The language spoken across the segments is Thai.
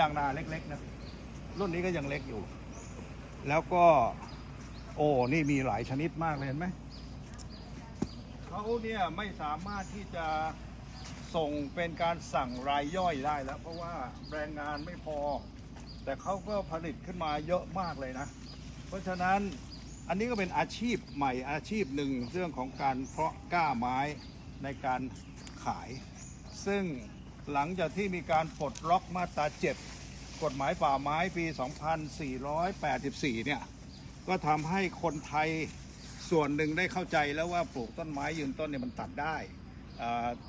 ยางนาเล็กๆนะรุ่นนี้ก็ยังเล็กอยู่ แล้วก็ โอ้นี่มีหลายชนิดมากเลยเห็นไหมเขาเนี่ยไม่สามารถที่จะส่งเป็นการสั่งรายย่อยได้แล้ว เพราะว่าแรงงานไม่พอ แต่เขาก็ผลิตขึ้นมาเยอะมากเลยนะ เพราะฉะนั้นอันนี้ก็เป็นอาชีพใหม่อาชีพหนึ่งเรื่องของการเพาะก้าไม้ในการขาย ซึ่ง หลังจากที่มีการปลดล็อกมาตรา7กฎหมายป่าไม้ปี 2484 เนี่ย ก็ทำให้คนไทยส่วนหนึ่งได้เข้าใจแล้วว่าปลูกต้นไม้ยืนต้นเนี่ยมันตัดได้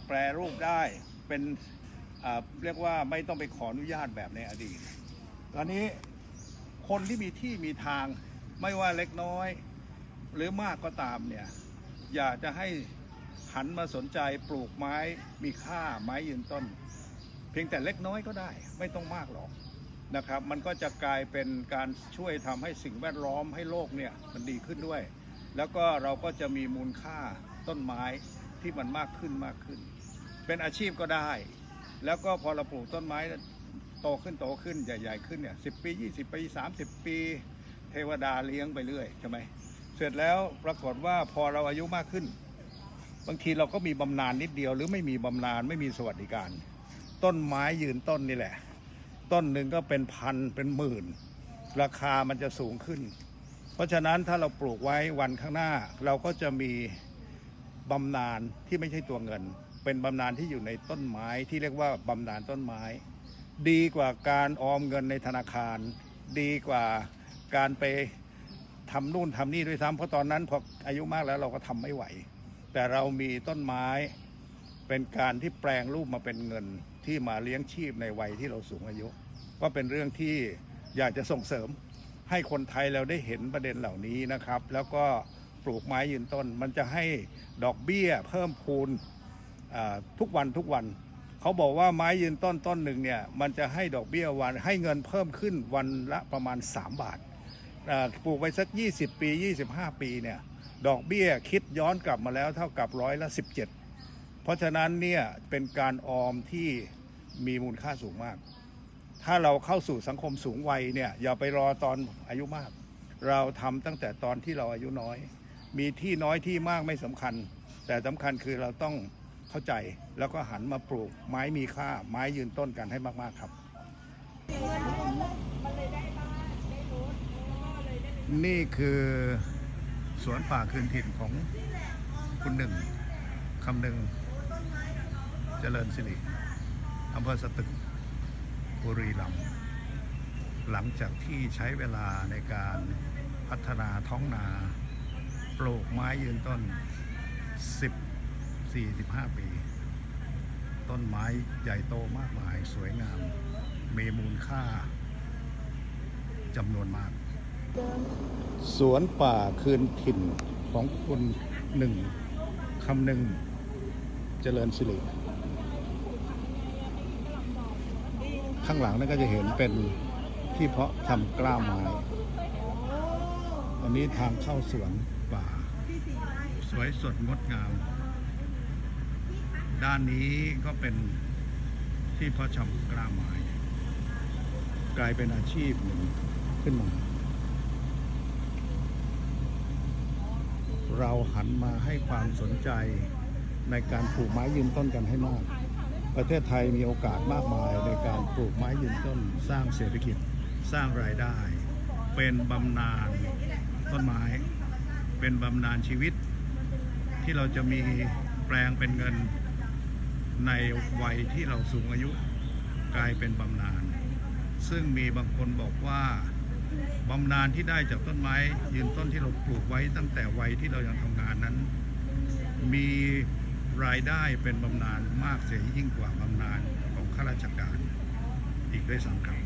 แปรรูปได้เป็นเรียกว่าไม่ต้องไปขออนุญาตแบบในอดีต ตอนนี้คนที่มีที่มีทางไม่ว่าเล็กน้อย หรือมากก็ตามเนี่ย อยากจะให้ หันมาสนใจปลูกไม้มีค่าไม้ยืนต้น เพียงแต่เล็กน้อยก็ได้ไม่ต้องมากหรอกนะครับ มันก็จะกลายเป็นการช่วยทำให้สิ่งแวดล้อมให้โลกเนี่ยมันดีขึ้นด้วย แล้วก็เราก็จะมีมูลค่าต้นไม้ที่มันมากขึ้นมากขึ้น เป็นอาชีพก็ได้ แล้วก็พอเราปลูกต้นไม้โตขึ้นโตขึ้นใหญ่ๆขึ้นเนี่ยสิปี 20 ปี 30 ปี เทวดาเลี้ยงไปเรื่อยใช่ไหมเสร็จแล้วปรากฏว่าพอเราอายุมากขึ้น บางทีเราก็มีบำนาญนิดเดียว หรือไม่มีบำนาญไม่มีสวัสดิการ ต้นไม้ยืนต้นนี่แหละ ต้นหนึ่งก็เป็นพันเป็นหมื่น ราคามันจะสูงขึ้น เพราะฉะนั้นถ้าเราปลูกไว้วันข้างหน้า เราก็จะมีบำนาญที่ไม่ใช่ตัวเงิน เป็นบำนาญที่อยู่ในต้นไม้ที่เรียกว่าบำนาญต้นไม้ ดีกว่าการออมเงินในธนาคาร ดีกว่าการไปทำนู่นทำนี่ด้วยซ้ำเพราะตอนนั้นพออายุมากแล้วเราก็ทำไม่ไหว แต่เรามีต้นไม้เป็นการที่แปลงรูปมาเป็นเงินที่มาเลี้ยงชีพในวัยที่เราสูงอายุ ก็เป็นเรื่องที่อยากจะส่งเสริมให้คนไทยเราได้เห็นประเด็นเหล่านี้นะครับ แล้วก็ปลูกไม้ยืนต้น มันจะให้ดอกเบี้ยเพิ่มพูนทุกวันทุกวัน เขาบอกว่าไม้ยืนต้นต้นหนึ่งเนี่ยมันจะให้ดอกเบี้ยวันให้เงินเพิ่มขึ้นวันละประมาณ 3 บาทปลูกไปสัก 20 ปี 25 ปีเนี่ย ดอกเบี้ยคิดย้อนกลับมาแล้วเท่ากับร้อยละ 17 เพราะฉะนั้นเนี่ยเป็นการออมที่มีมูลค่าสูงมาก ถ้าเราเข้าสู่สังคมสูงวัยเนี่ยอย่าไปรอตอนอายุมาก เราทำตั้งแต่ตอนที่เราอายุน้อย มีที่น้อยที่มากไม่สำคัญ แต่สำคัญคือเราต้องเข้าใจแล้วก็หันมาปลูกไม้มีค่าไม้ยืนต้นกันให้มาก ๆ ครับ นี่คือ สวนป่าคืนถิ่นของคุณหนึ่งคำหนึ่งเจริญสิริอำเภอสตึกบุรีรัมย์หลังจากที่ใช้เวลาในการพัฒนาท้องนาปลูกไม้ยืนต้น 10 45 ปี ต้นไม้ใหญ่โตมากมายสวยงาม มีมูลค่าจำนวนมาก สวนป่าคืนถิ่นของคุณหนึ่งคำหนึ่งเจริญสิริข้างหลังนั่นก็จะเห็นเป็นที่เพาะทำกล้าไม้ อันนี้ทางเข้าสวนป่า สวยสดงดงาม ด้านนี้ก็เป็นที่เพาะชำกล้าไม้ กลายเป็นอาชีพหนึ่งขึ้นมา เราหันมาให้ความสนใจในการปลูกไม้ยืนต้นกันให้มาก ประเทศไทยมีโอกาสมากมายในการปลูกไม้ยืนต้น สร้างเศรษฐกิจ สร้างรายได้ เป็นบำนาญต้นไม้ เป็นบำนาญชีวิต ที่เราจะมีแปลงเป็นเงินในวัยที่เราสูงอายุกลายเป็นบำนาญซึ่งมีบางคนบอกว่า บำนาญที่ได้จากต้นไม้ ยืนต้นที่เราปลูกไว้ตั้งแต่วัยที่เรายังทำงานนั้น มีรายได้เป็นบำนาญมากเสียยิ่งกว่าบำนาญของข้าราชการอีกด้วยซ้ำครับ